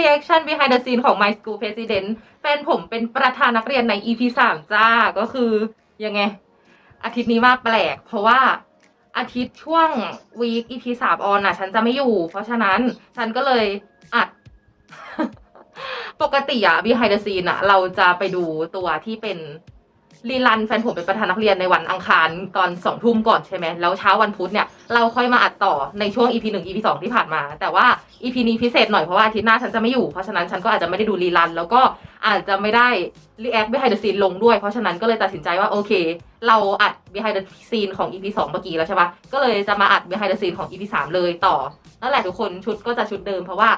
reaction behind the scene ของ My School President เป็นผมเป็นประธานนักเรียนใน EP สามจ้า ก็คือยังไง อาทิตย์นี้มาแปลก เพราะว่าอาทิตย์ช่วงวีค EP สามออนอะ ฉันจะไม่อยู่ เพราะฉะนั้นฉันก็เลยอัด ปกติอะ behind the scene อะเราจะไปดูตัวที่เป็น รีลันแฟนผมเป็นประธานนักเรียนในวันอังคารตอนสองทุ่มก่อนใช่ไหมแล้วเช้าวันพุธเนี่ยเราค่อยมาอัดต่อในช่วง EP หนึ่ง EP สองที่ผ่านมา แต่ว่า EP นี้พิเศษหน่อยเพราะว่าอาทิตย์หน้าฉันจะไม่อยู่ เพราะฉะนั้นฉันก็อาจจะไม่ได้ดูรีลัน แล้วก็อาจจะไม่ได้ react behind the scene ลงด้วย เพราะฉะนั้นก็เลยตัดสินใจว่าโอเค เราอัด behind the scene ของ EP สองเมื่อกี้แล้วใช่ปะก็เลยจะมาอัด behind the scene ของ EP สามเลยต่อนั่นแหละทุกคนชุดก็จะชุดเดิมเพราะว่า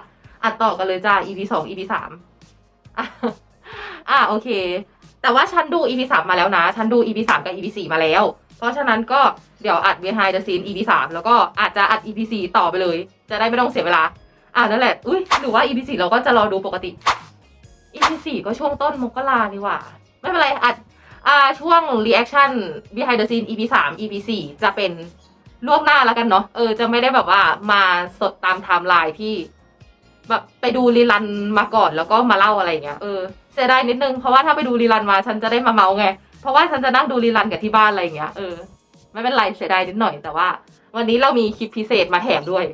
อัดต่อกันเลยจ้า EP สอง EP สามอะอะโอเค แต่ว่าฉันดู EP สามมาแล้วนะ ฉันดู EP สามกับ EP สี่มาแล้ว เพราะฉะนั้นก็เดี๋ยวอัด behind the scene EP สามแล้วก็อาจจะอัด EP สี่ต่อไปเลย จะได้ไม่ต้องเสียเวลา อะนั่นแหละ อุ้ยหรือว่า EP สี่เราก็จะรอดูปกติ EP สี่ก็ช่วงต้นมกรานี่หว่า ไม่เป็นไรอัดอ่าช่วง reaction behind the scene EP สาม EP สี่จะเป็นล่วงหน้าแล้วกันเนาะเออจะไม่ได้แบบว่ามาสดตามไทม์ไลน์ที่แบบไปดูรีลันมาก่อนแล้วก็มาเล่าอะไรอย่างเงี้ยเออ เสียดายนิดนึงเพราะว่าถ้าไปดูรีลันมาฉันจะได้มาเมาไง เพราะว่าฉันจะนั่งดูรีลันกับที่บ้านอะไรอย่างเงี้ยเออไม่เป็นไรเสียดายนิดหน่อยแต่ว่า วันนี้เรามีคลิปพิเศษมาแถมด้วย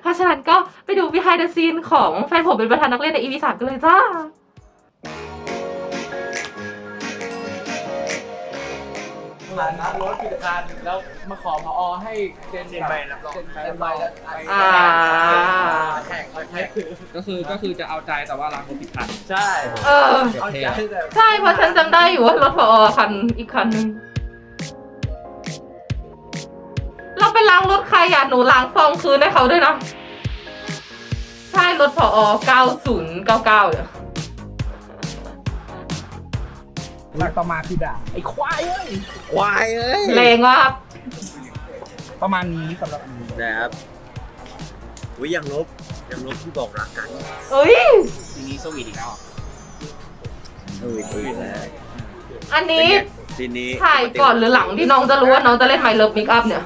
เพราะฉะนั้นก็ไปดู behind the scene ของแฟนผมเป็นประธานนักเรียนใน EP สามกันเลยจ้า ผ่านรถกิจการแล้วมาขอพอให้เซ็นใบรับรอง เซ็นใบแล้วไปอ่า แข่งแข่งก็คือก็คือจะเอาใจแต่ว่าร้านเขาผิดคันใช่เออเอาใจแต่ใช่เพราะฉันจำได้อยู่ว่ารถพอคันอีกคันนึงเราไปล้างรถใครอะหนูล้างฟองคืนให้เขาด้วยนะ ใช่รถพอ9099เนี่ย หลักต่อมาคือด่าไอ้ควายเอ้ย ควายเอ้ยแรงมากประมาณนี้สำหรับนะครับอุ้ยยังลบยังลบที่บอกรักกันเอ้ย ทีนี้สวีทอีกแล้วอุ้ยอุ้ยแล้วอันนี้ทีนี้ถ่ายก่อนหรือหลังที่น้องจะรู้ว่าน้องจะเล่นไมเลิฟมิกอัพเนี่ย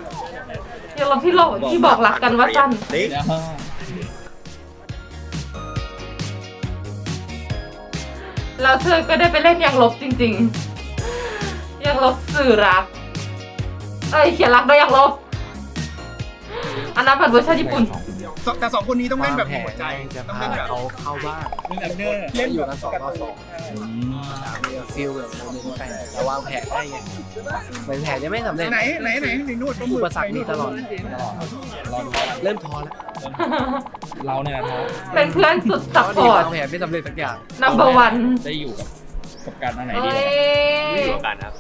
อย่างเราพี่หลอกที่บอกรักกันว่าสั้นนี่เดี๋ยว แล้วเธอก็ได้ไปเล่นยังลบจริง ๆ ยังลบสื่อรัก เอ้ยเขียนรักด้วยยังลบ อันนั้นเป็นเวอร์ชันญี่ปุ่น แต่สองคนนี้ต้องเล่นแบบหัวใจต้องเล่นแบบเขาเข้าบ้านเล่นแบบเล่นออยู่ยู่กันสองต่อสองฟิลแบบโมเมนต์แฟนเราวางแผนได้ไงเหมือนแผนจะไม่สำเร็จไหนไหนไหนในนู่นอุปสรรคมีตลอดรอดูเริ่มท้อแล้วเราเนี่ยนะเป็นเพื่อนสุดซัพพดีอร์ตวางแผนไม่สำเร็จสักอย่าง number one ได้อยู่กับกับการอันไหนเอ้ดียไม่อยู่กันครับ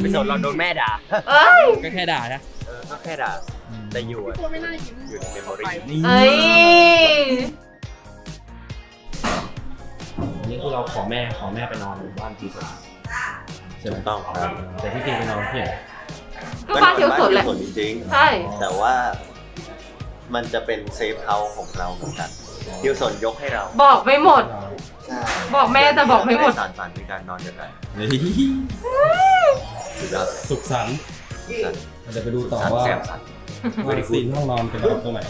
ไม่สนเราโดนแม่ด่าเอ้ยก็แค่ด่านะเออก็แค่ด่า แต่อยู่อะอยู่ในเมมโมรี่นี่เอ้ย นี่คือเราขอแม่ขอแม่ไปนอนบ้านทีสนใช่ไหมถูกต้องครับแต่ที่จริงไปนอนที่ไหนก็บ้านเทียวสนแหละ บ้านจริงใช่ ๆ แต่ว่ามันจะเป็นเซฟเฮาส์ของเราเหมือนกันเที่ยวสนยกให้เราบอกไม่หมดใช่บอกแม่แต่บอกไม่หมด สารฝันในการนอนด้วยกันนี่สุดยอดสุขสันต์สันเราจะไปดูต่อสันว่า แสบสัน ว่าซีนห้องนอนเป็นแบบตรงไหน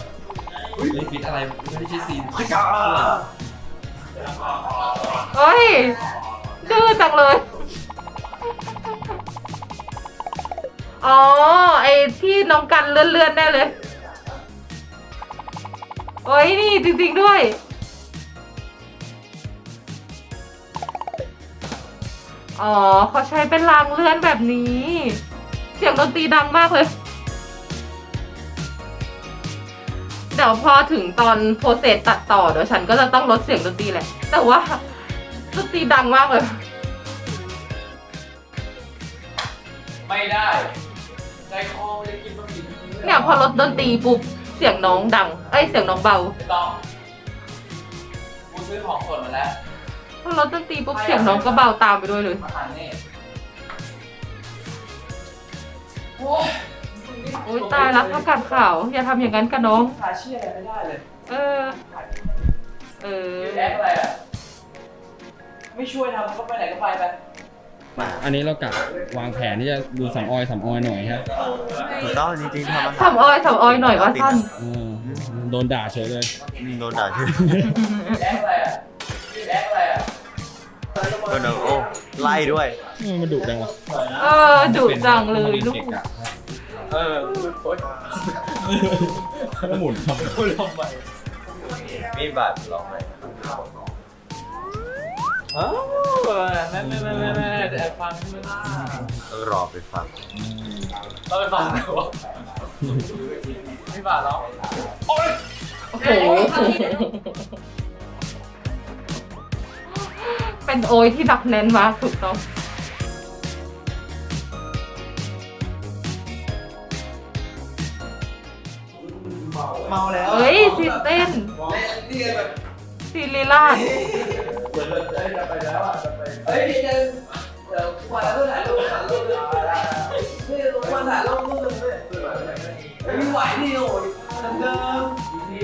ไม่ฟิตอะไรไม่ได้ใช่ซีนเฮ้ยดื้อจังเลย อ๋อ ไอ้ที่น้องกันเลื่อนๆแน่เลยโอ้ยนี่จริงๆด้วย อ๋อเขาใช้เป็นรางเลื่อนแบบนี้ เสียงดนตรีดังมากเลย เดี๋ยวพอถึงตอนโปรเซสตัดต่อเดี๋ยวฉันก็จะต้องลดเสียงดนตรีแหละ แต่ว่าดนตรีดังมากเลย ไม่ได้ใจคอไม่ได้กินบะหมี่เนี่ยพอลดดนตรีปุ๊บเสียงน้องดัง เอ้ยเสียงน้องเบาไม่ต้องกูซื้อของสดมาแล้วพอลดดนตรีปุ๊บเสียงน้องก็เบาตามไปด้วยเลย มาทานนี่โอ้ย โอ้ยตายแล้วผักกาดขาว อย่าทำอย่างนั้นกับน้อง หาเชี่ยอะไรไม่ได้เลยเออ เออ ยืนแอคอะไรอะ ไม่ช่วยทำก็ไปไหนก็ไปไปอันนี้เรากะวางแผนที่จะดูสำออยสำออยหน่อยฮะถูกต้องจริงๆทำอาหาร สำออยสำออยหน่อยว่าสั้น เออโดนด่าเฉยเลยโดนด่าชื่อแอคอะไรอะแอคอะไรอะโดนด่าโอ้ไล่ด้วยมันดุจังวะเออดุจังเลยลูกเกะกะ เออโอ๊ยแล้วหมุนทำไมคุณลงไปมีบาทลองไหมอ๋อนั่นนั่นนั่นนั่นแอบฟังขึ้นมาต้องรอไปฟังเราไปฟังดีกว่าพี่บ่าร้องโอ๊ยโอ้โหเป็นโอยที่หนักแน่นมากถูกต้อง เมาแล้วเฮ้ยซีนเต้นซีนลีลาดเฮ้ยเดี๋ยวเดี๋ยววันละเท่าไหร่ลูกถ่ายรูปเลยนี่วันถ่ายรูปรูปนึงด้วยไม่ไหวนี่โอ้ยเดิมดี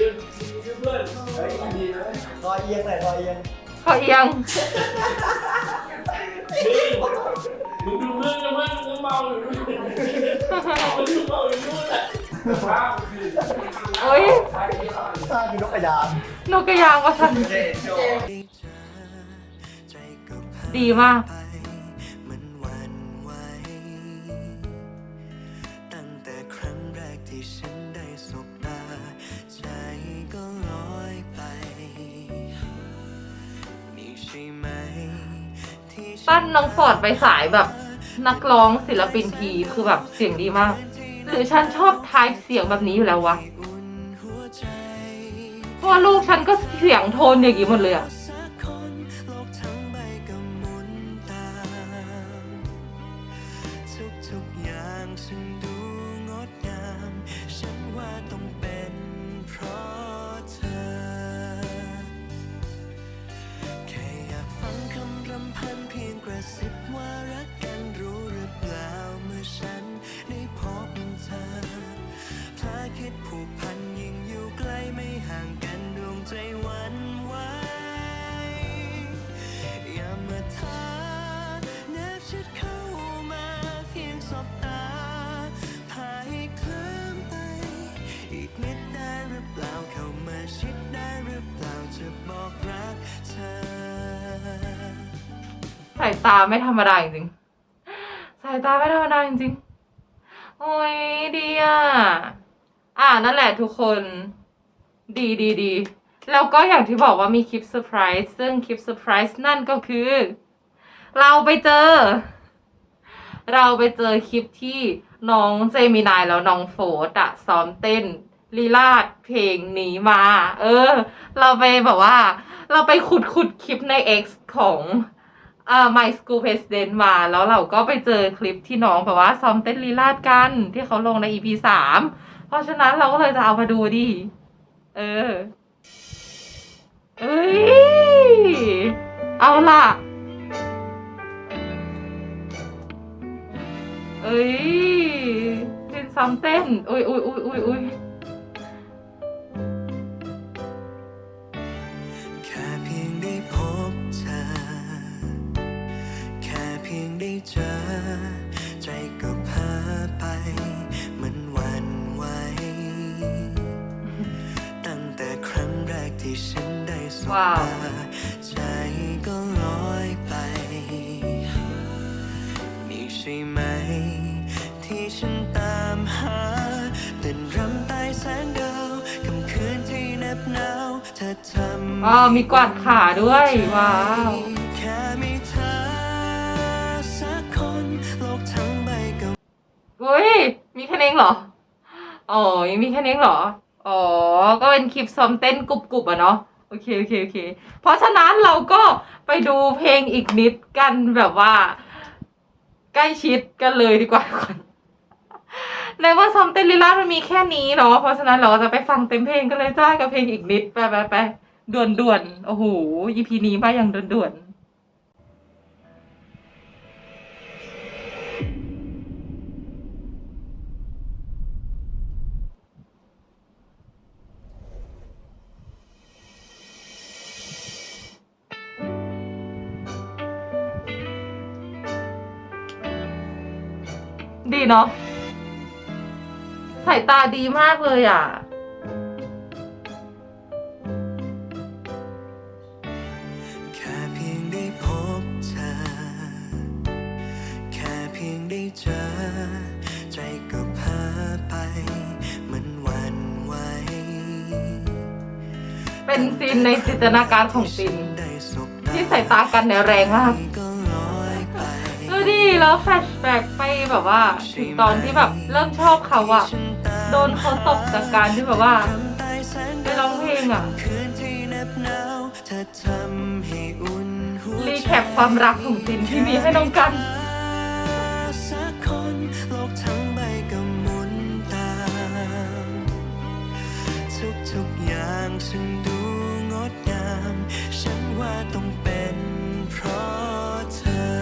ดีเพื่อนเฮ้ยดีนะรอยเอียงหน่อยรอยเอียงขอเอียงมึงดูเพื่อนเพื่อนมึงเมาอยู่ด้วยมึงเมาอยู่ด้วยแหละ โอ้ยถ้าคือนกกระยางนกกระยางวะสันดีมากมันหวั่นไหวตั้งแต่ครั้งแรกที่ฉันได้สบตาใจก็ลอยไปนี่ใช่ไหมที่ฉัปั้นน้องฟอร์ดไปสายแบบ นักร้องศิลปินทีคือแบบเสียงดีมาก หรือฉันชอบทายเสียงแบบนี้อยู่แล้ววะเพราะว่าลูกฉันก็เสียงโทนอย่างนี้หมดเลยอะายตาไม่ธรรมดาจริงสายตาไม่ธรรมดาจริงโอ้ยดีอะอ่านั่นแหละทุกคนดีดีดีแล้วก็อย่างที่บอกว่ามีคลิปเซอร์ไพรส์ซึ่งคลิปเซอร์ไพรส์นั่นก็คือ เราไปเจอ เราไปเจอคลิปที่น้องเจมินายแล้วน้องโฟดอะซ้อมเต้นลีลาดเพลงนี้มา เออ เราไปแบบว่า เราไปขุดขุดคลิปใน X ของ อ่า My School President มา แล้วเราก็ไปเจอคลิปที่น้องแบบว่าซ้อมเต้นลีลาดกัน ที่เขาลงใน EP สามเพราะฉะนั้นเราก็เลยจะเอามาดูดิ เออ เอ้ย เอาล่ะ เอ้ยเป็นซ้ำเต้น อุ้ยอุ้ยอุ้ยอุ้ยอุ้ย อ๋อมีกวาดขาด้วย ว้าว แค่มีเธอสักคนโลกทั้งใบก็อุ้ย มีแค่นี้เองเหรอ อ๋อยังมีแค่นี้เองเหรอ อ๋อ ก็เป็นคลิปซ้อมเต้นกรุบๆอะเนาะ โอเค โอเค โอเค เพราะฉะนั้นเราก็ไปดูเพลงอีกนิดกันแบบว่า ใกล้ชิดกันเลยดีกว่าทุกคนในว่าซ้อมเต้นลีลาดมันมีแค่นี้เนาะ เพราะฉะนั้นเราก็จะไปฟังเต็มเพลงกันเลยจ้ากับเพลงอีกนิด ไปไปไป ด่วนด่วนโอ้โห EP นี้มาอย่างด่วนด่วนดีเนาะสายตาดีมากเลยอะ เป็นซีนในจินตนาการของซิน ที่สายตากันเนี่ยแรงมากดูดิแล้วแฟลชแบ็กไปแบบว่าถึงตอนที่แบบเริ่มชอบเขาอะโดนเขาตกจากการที่แบบว่าไปร้องเพลงอะรีแคปความรักของซินที่มีให้น้องกัน ทุกๆอย่างฉันดูงดงาม ฉันว่าต้องเป็นเพราะเธอ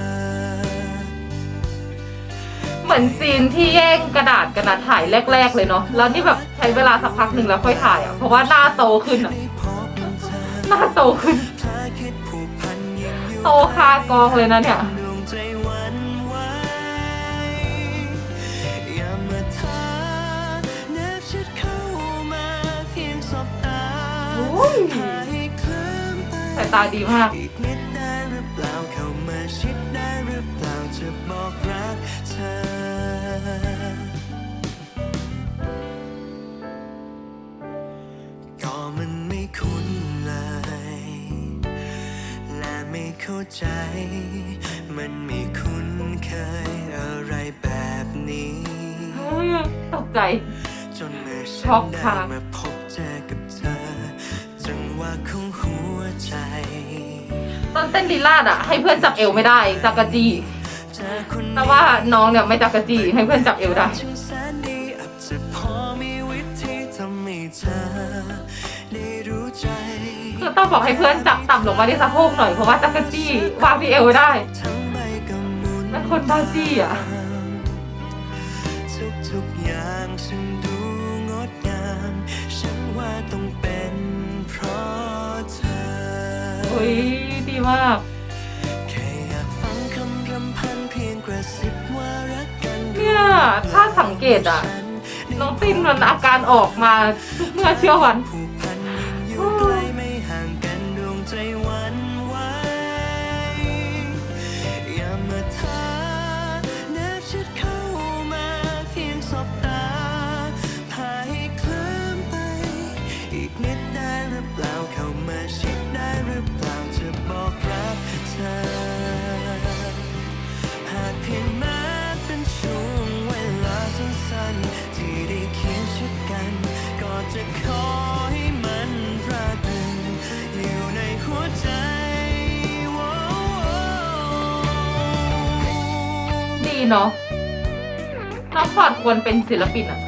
เหมือนซีนที่แย่งกระดาษกันนะถ่ายแรก ๆ เลยเนาะ แล้วนี่แบบใช้เวลาสักพักหนึ่งแล้วค่อยถ่ายอะเพราะว่าหน้าโตขึ้นอะได้พบเธอหน้าโตขึ้นพลาคิดผูกพันยิ่งอยู่โตคากองเลยนะเนี่ย สายตาดีมากอีกนิดได้หรือเปล่าเข้ามาชิดได้หรือเปล่าจะบอกรักเธอก็มันไม่คุ้นเลย และไม่เข้าใจ มันไม่คุ้นเคยอะไรแบบนี้เฮ้ยตกใจ จนเมื่อช็ฉัอนกได้ค่ะมาพบ ของหัวใจตอนเต้นลีลาดอะให้เพื่อนจับเอวไม่ได้จักรจีเจอคนแต่ว่าน้องเนี่ยไม่จักรจีให้เพื่อนจับเอวได้ช่างแสนดีอาจจะพอมีวิธีทำให้เธอได้รู้ใจคือต้องบอกให้เพื่อนจับต่ำลงมาที่สะโพกหน่อยเพราะว่าจักรจี้วางที่เอวไม่ได้ทั้งใบก็หมุนเป็นคนบ้าจี้อะทุกทุกๆอย่าง อุ้ยดีมากเนี่ยถ้าสังเกตอะน้องตินมันอาการออกมาทุกเมื่อเชื่อวัน เนาะน้องฟอร์ดควรเป็นศิลปินอะ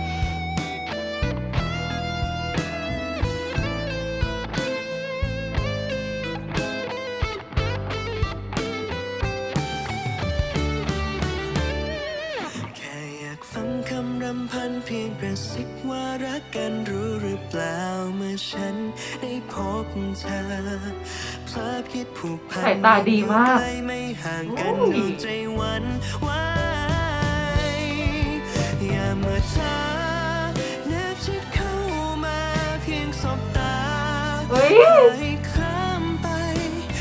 แค่อยากฟังคำรำพันเพียงกระซิบว่ารักกันรู้หรือเปล่าเมื่อฉันได้พบเธอพลาดคิดผูกพันสายตาดีมากใกล้ไม่ห่างกันโอ้ยดวงใจหวันไหว อย่าเมื่อท้าแนบชิดเข้ามาเพียงสบตาเฮ้ย ให้ข้ามไป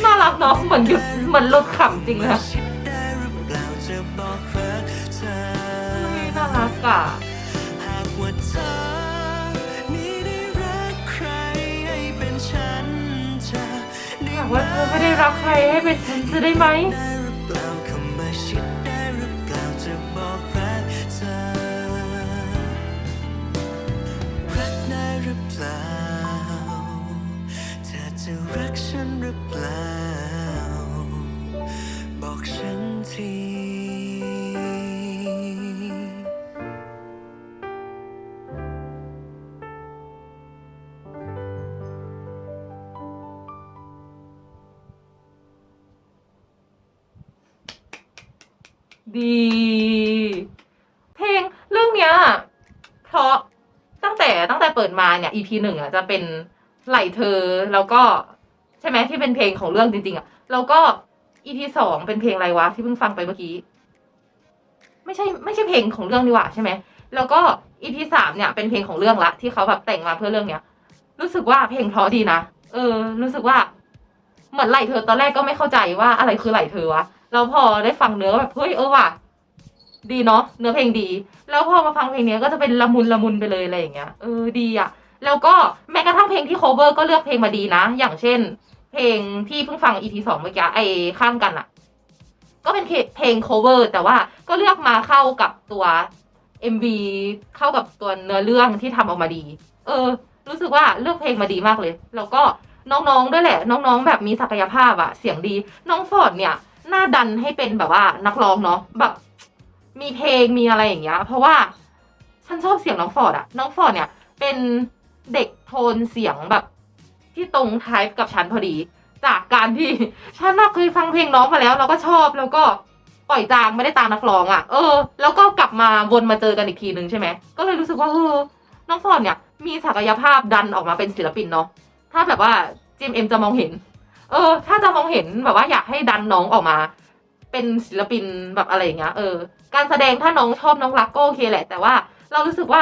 น่ารักเนาะเหมือนหยุดเหมือนลดขำจริงเลยอะชิดได้หรือเปล่าจะบอกรักเธอ เฮ้ยน่ารักอะหากว่าเธอไม่ได้รักใครให้เป็นฉันจะได้หากว่าเธอไม่ได้รักใครให้เป็นฉันจะได้ไหม ได้ ดี เพลงเรื่องเนี้ย เพราะตั้งแต่ตั้งแต่เปิดมาเนี่ย EP หนึ่งอะจะเป็นไหลเธอแล้วก็ใช่ไหมที่เป็นเพลงของเรื่องจริง ๆอะแล้วก็ EP สองเป็นเพลงอะไรวะที่เพิ่งฟังไปเมื่อกี้ ไม่ใช่ไม่ใช่เพลงของเรื่องดีกว่าใช่ไหมแล้วก็ EP สามเนี่ยเป็นเพลงของเรื่องละที่เขาแบบแต่งมาเพื่อเรื่องเนี้ย รู้สึกว่าเพลงเพราะดีนะเออ รู้สึกว่าเหมือนไหลเธอตอนแรกก็ไม่เข้าใจว่าอะไรคือไหลเธอวะ แล้วพอได้ฟังเนื้อแบบเฮ้ยเออว่ะดีเนาะเนื้อเพลงดี แล้วพอมาฟังเพลงเนี้ยก็จะเป็นละมุนละมุนไปเลยอะไรอย่างเงี้ยเออดีอะแล้วก็แม้กระทั่งเพลงที่ cover ก็เลือกเพลงมาดีนะ อย่างเช่น เพลงที่เพิ่งฟัง EP สองเมื่อกี้ไอ้ข้ามกันอะก็เป็นเพลง cover แต่ว่าก็เลือกมาเข้ากับตัว MV เข้ากับตัวเนื้อเรื่องที่ทำออกมาดี เออ รู้สึกว่าเลือกเพลงมาดีมากเลย แล้วก็น้องๆด้วยแหละ น้องๆ แบบมีศักยภาพอะเสียงดี น้องฟอร์ดเนี่ย หน่าดันให้เป็นแบบว่านักร้องเนาะแบบมีเพลงมีอะไรอย่างเงี้ย เพราะว่าฉันชอบเสียงน้องฟอร์ดอะน้องฟอร์ดเนี่ย เป็นเด็กโทนเสียงแบบ ที่ตรงไทป์กับฉันพอดี จากการที่ฉันน่ะเคยฟังเพลงน้องมาแล้วเราก็ชอบแล้วก็ปล่อยจางไม่ได้ตามนักร้องอะ่ะเออ แล้วก็กลับมาวนมาเจอกันอีกทีนึงใช่ไหมก็เลยรู้สึกว่าเออน้องฟอร์ดเนี่ย มีศักยภาพดันออกมาเป็นศิลปินเนาะถ้าแบบว่าจิมเอ็มจะมองเห็น เออ ถ้าจะมองเห็นแบบว่าอยากให้ดันน้องออกมา เป็นศิลปินแบบอะไรอย่างเงี้ยเออ การแสดงถ้าน้องชอบน้องรักก็โอเคแหละ แต่ว่าเรารู้สึกว่า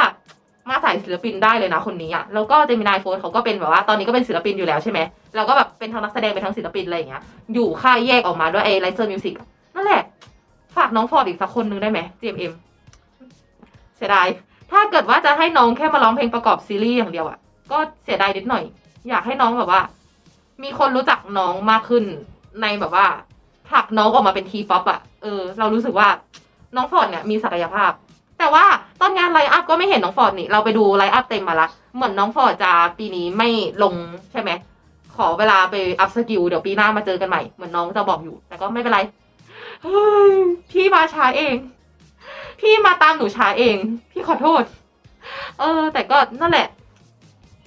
มาสายศิลปินได้เลยนะคนนี้อะ แล้วก็เจมินายโฟร์เขาก็เป็นแบบว่าตอนนี้ก็เป็นศิลปินอยู่แล้วใช่ไหมแล้วก็แบบเป็นทั้งนักแสดงเป็นทั้งศิลปินอะไรอย่างเงี้ย อยู่ค่ายแยกออกมาด้วยไอ้ไลเซอร์มิวสิกนั่นแหละ ฝากน้องฟอร์ดอีกสักคนนึงได้ไหม GMM เสียดาย ถ้าเกิดว่าจะให้น้องแค่มาร้องเพลงประกอบซีรีส์อย่างเดียวอะก็เสียดายนิดหน่อย อยากให้น้องแบบว่า มีคนรู้จักน้องมากขึ้นในแบบว่าผลักน้องออกมาเป็นทีป๊อปอะเออ เรารู้สึกว่าน้องฟอร์ดเนี่ยมีศักยภาพ แต่ว่าตอนงานไลฟ์อัพก็ไม่เห็นน้องฟอร์ดนี่ เราไปดูไลฟ์อัพเต็มมาละ เหมือนน้องฟอร์ดจะปีนี้ไม่ลงใช่ไหม ขอเวลาไปอัพสกิลเดี๋ยวปีหน้ามาเจอกันใหม่ เหมือนน้องจะบอกอยู่ แต่ก็ไม่เป็นไร เฮ้ย พี่มาช้าเอง พี่มาตามหนูช้าเอง พี่ขอโทษ เออ แต่ก็นั่นแหละ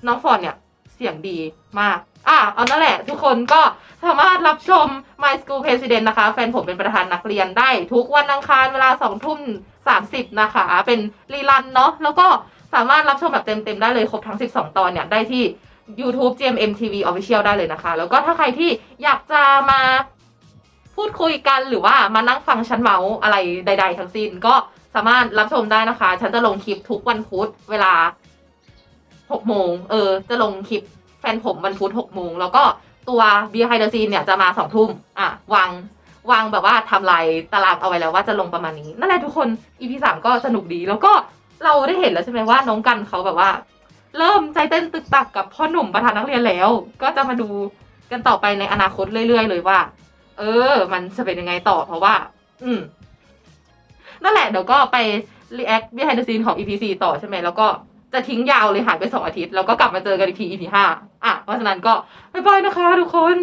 น้องฟอร์ดเนี่ย เสียงดีมาก อะเอานั่นแหละทุกคนก็สามารถรับชม My School President นะคะ แฟนผมเป็นประธานนักเรียนได้ ทุกวันอังคารเวลาสองทุ่มสามสิบนะคะ เป็นรีลันเนาะแล้วก็สามารถรับชมแบบเต็มๆได้เลยครบทั้ง 12 ตอนเนี่ยได้ที่ YouTube GMM TV Official ได้เลยนะคะ แล้วก็ถ้าใครที่อยากจะมาพูดคุยกันหรือว่ามานั่งฟังฉันเมาส์อะไรใด ๆ ทั้งสิ้น ก็สามารถรับชมได้นะคะ ฉันจะลงคลิปทุกวันพุธเวลา6โมงเออ จะลงคลิป แฟนผมวันพุธ6โมงแล้วก็ตัว Behind the Scene เนี่ยจะมา2ทุ่มอะวางวางแบบว่าทำลายตารางเอาไว้แล้วว่าจะลงประมาณนี้ นั่นแหละทุกคน EP สามก็สนุกดี แล้วก็เราได้เห็นแล้วใช่ไหมว่าน้องกันเขาแบบว่า เริ่มใจเต้นตึกตักกับพ่อหนุ่มประธานนักเรียนแล้ว ก็จะมาดูกันต่อไปในอนาคตเรื่อยๆ เลยว่า เออ มันจะเป็นยังไงต่อเพราะว่า อืมนั่นแหละเดี๋ยวก็ไป react behind the scene ของ EP 4 ต่อใช่ไหมแล้วก็ จะทิ้งยาวเลยหายไปสองอาทิตย์ แล้วก็กลับมาเจอกันอีกที EP 5อะเพราะฉะนั้นก็บ๊ายบายนะคะทุกคน